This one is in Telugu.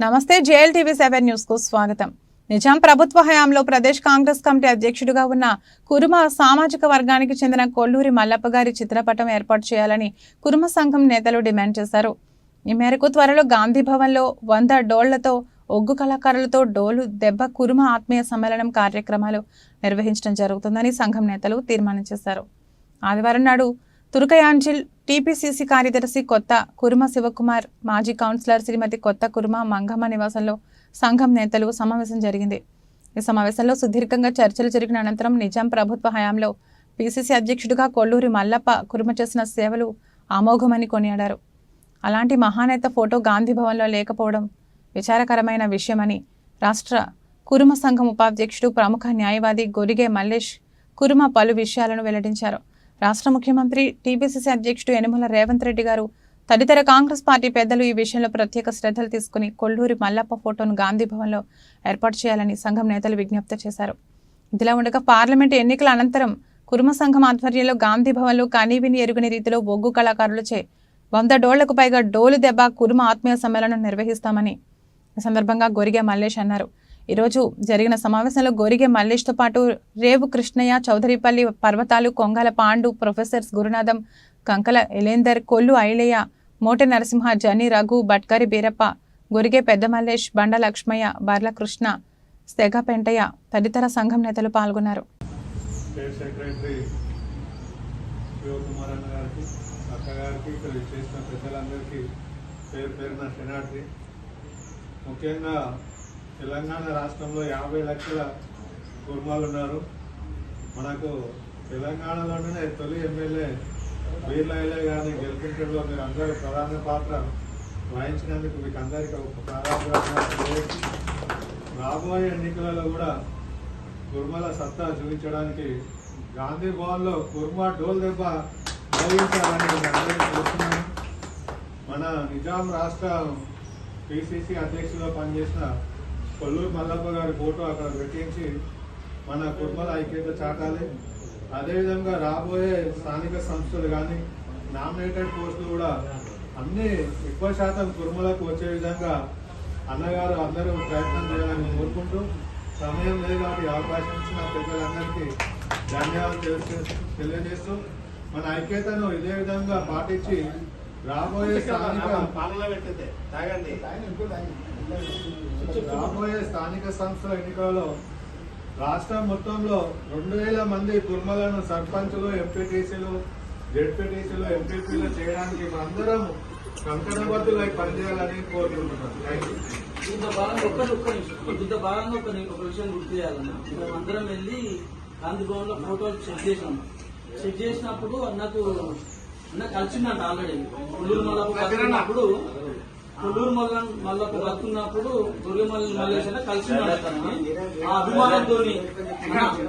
నమస్తే జేఎల్ టీవీ సెవెన్ న్యూస్కు స్వాగతం. నిజాం ప్రభుత్వ హయాంలో ప్రదేశ్ కాంగ్రెస్ కమిటీ అధ్యక్షుడిగా ఉన్న కురుమ సామాజిక వర్గానికి చెందిన కొల్లూరి మల్లప్ప గారి చిత్రపటం ఏర్పాటు చేయాలని కురుమ సంఘం నేతలు డిమాండ్ చేశారు. ఈ మేరకు త్వరలో గాంధీ భవన్లో వంద డోళ్ళతో ఒగ్గు కళాకారులతో డోలు దెబ్బ కురుమ ఆత్మీయ సమ్మేళనం కార్యక్రమాలు నిర్వహించడం జరుగుతుందని సంఘం నేతలు తీర్మానం చేశారు. ఆదివారం నాడు తుర్కయాంజిల్ టీపీసీసీ కార్యదర్శి కొత్త కురుమ శివకుమార్ మాజీ కౌన్సిలర్ శ్రీమతి కొత్త కురుమ మంగమ్మ నివాసంలో సంఘం నేతలు సమావేశం జరిగింది. ఈ సమావేశంలో సుదీర్ఘంగా చర్చలు జరిగిన అనంతరం నిజాం ప్రభుత్వ హయాంలో పీసీసీ అధ్యక్షుడిగా కొల్లూరి మల్లప్ప కురుమ చేసిన సేవలు అమోఘమని కొనియాడారు. అలాంటి మహానేత ఫోటో గాంధీ భవన్లో లేకపోవడం విచారకరమైన విషయమని రాష్ట్ర కురుమ సంఘం ఉపాధ్యక్షుడు ప్రముఖ న్యాయవాది గొరిగే మల్లేష్ కురుమ పలు విషయాలను వెల్లడించారు. రాష్ట్ర ముఖ్యమంత్రి టీపీసీసీ అధ్యక్షుడు యనుమల రేవంత్ రెడ్డి గారు తదితర కాంగ్రెస్ పార్టీ పెద్దలు ఈ విషయంలో ప్రత్యేక శ్రద్ధలు తీసుకుని కొల్లూరి మల్లప్ప ఫోటోను గాంధీ భవన్లో ఏర్పాటు చేయాలని సంఘం నేతలు విజ్ఞప్తి చేశారు. ఇదిలా ఉండగా పార్లమెంటు ఎన్నికల అనంతరం కురుమ సంఘం ఆధ్వర్యంలో గాంధీ భవన్లో కనీవిని ఎరుగని రీతిలో బొగ్గు కళాకారులచే వంద డోళ్ళకు పైగా డోలు దెబ్బ కురుమ ఆత్మీయ సమ్మేళనం నిర్వహిస్తామని ఈ సందర్భంగా గొరిగే మల్లేష్ అన్నారు. ఈరోజు జరిగిన సమావేశంలో గోరిగే మల్లేష్తో పాటు రేవు కృష్ణయ్య చౌదరిపల్లి పర్వతాలు కొంగల పాండు ప్రొఫెసర్స్ గురునాథం కంకల ఎలేందర్ కొల్లు ఐలయ్య మోటె నరసింహ జని రఘు బట్కరి బీరప్ప గొరిగే పెద్ద మల్లేష్ బండ లక్ష్మయ్య బర్ల కృష్ణ సెగ పెంటయ్య తదితర సంఘం నేతలు పాల్గొన్నారు. ముఖ్యంగా తెలంగాణ రాష్ట్రంలో యాభై లక్షల కుటుంబాలు ఉన్నారు మనకు తెలంగాణలోనే తొలి ఎమ్మెల్యే వీర్లయ్య గారిని గెలిపించడంలో మీరు అందరూ ప్రధాన పాత్ర వహించినందుకు మీకు అందరికీ ఒక రాబోయే ఎన్నికలలో కూడా కుర్మల సత్తా చూపించడానికి గాంధీ భవన్లో కుర్మా డోల్ దెబ్బ మోగించాలని అందరికీ మన నిజాం రాష్ట్ర పిసిసి అధ్యక్షుడిగా పనిచేసిన కొల్లూరు మల్లప్ప గారి ఫోటో అక్కడ పెట్టించి మన కుటుంబాల ఐక్యత చాటాలి. అదేవిధంగా రాబోయే స్థానిక సంస్థలు కానీ నామినేటెడ్ పోస్టులు కూడా అన్ని ఎక్కువ శాతం కుర్మలకు వచ్చే విధంగా అన్నగారు అందరూ ప్రయత్నం చేయాలని కోరుకుంటూ సమయం లేదు కాబట్టి అవకాశం ఇచ్చిన పెద్దలందరికీ ధన్యవాదాలు తెలియజేస్తూ మన ఐక్యతను ఇదే విధంగా పాటించి రాబోయే స్థానిక రాబోయే స్థానిక సంస్థల ఎన్నికలలో రాష్ట్రం మొత్తంలో రెండు వేల మంది కుర్మలను సర్పంచులు ఎంపీటీసీలు జెడ్పీటీసీలు ఎంపీపీలు చేయడానికి మనందరం కంకణబద్దులై పనిచేయాలని కోరుకుంటున్నాను ఇంత భాగంగా ఒక్క ఒక్క నిమిషం. ఇంత భాగంగా ఒక విషయం గుర్తు చేయాలన్న. మేము అందరం వెళ్ళి గాంధీ భవన్లో ఫోటోలు చెక్ చేసాం చెక్ చేసినప్పుడు అన్నకు అన్న కలిసిందంట ఆల్రెడీ. కొల్లూరు మల్లప్ప బతుకున్నప్పుడు కొల్లూరు మల్ల మల్లప్ప బతుకున్నప్పుడు దొర్గ మల్ల మల్లేశ్వర కలిసిందంట. ఆ అభిమానంతో క్షణార్థి.